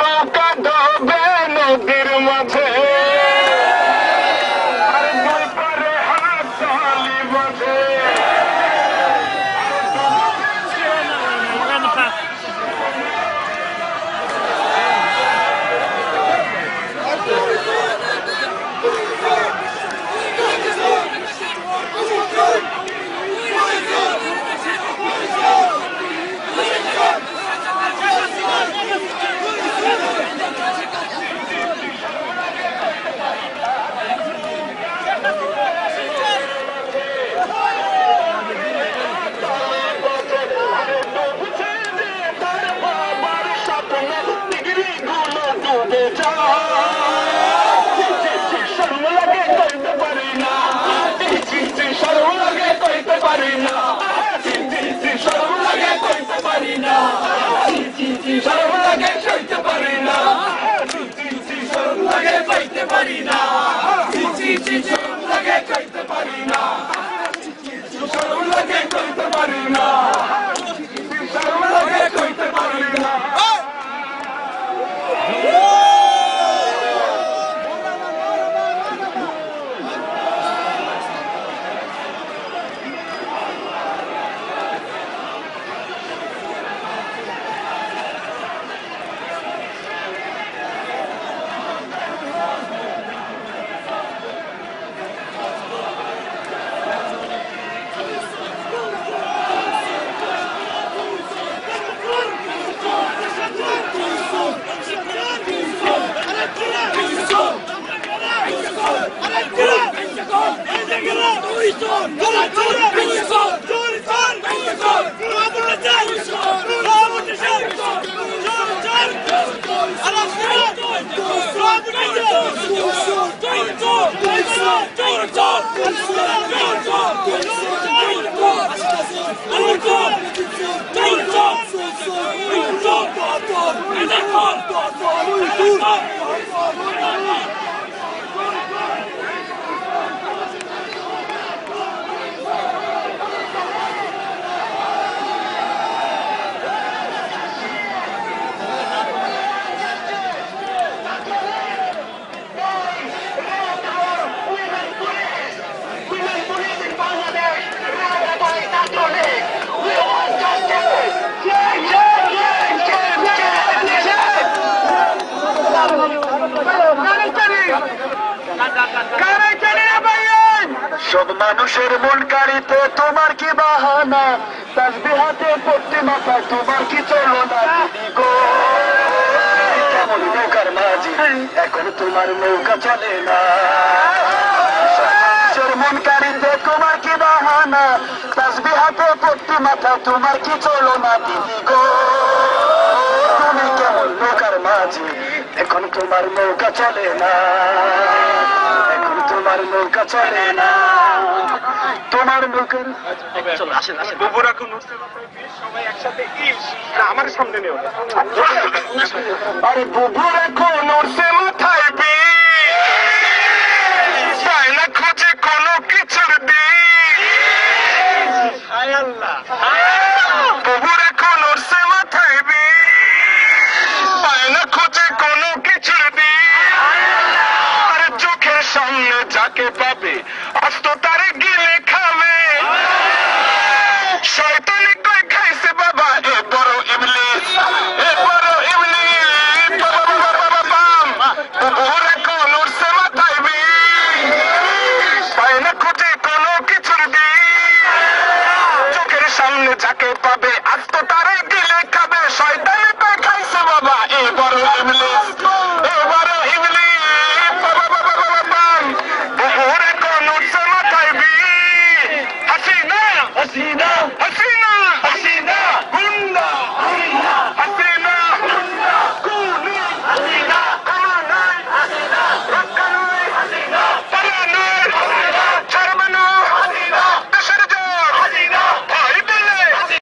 নৌকা ডোবে নদীর মাঝে। Dur! সব মানুষের মন কাড়িতে তোমার কি বাহানা? তাসবি হাতে পড়তে মাথা তোমার কি চলো না কেমন নৌকার মাঝি, এখন তোমার নৌকা চলে না। তোমার কি তোমার কি চলো না দিদি গো। তুমি কেমন নৌকার মাঝি, এখন তোমার নৌকা চলে না। তোমার নৌকা চলে না। তোমার নৌকার বুবুরা এখন উঠতে সবাই একসাথে ইস না, আমার সামনে নেও আরে বুবুরা কোন কোনো কিছুর তাকে পাবে। আজ তারে গিলে খাবে। শয়তানি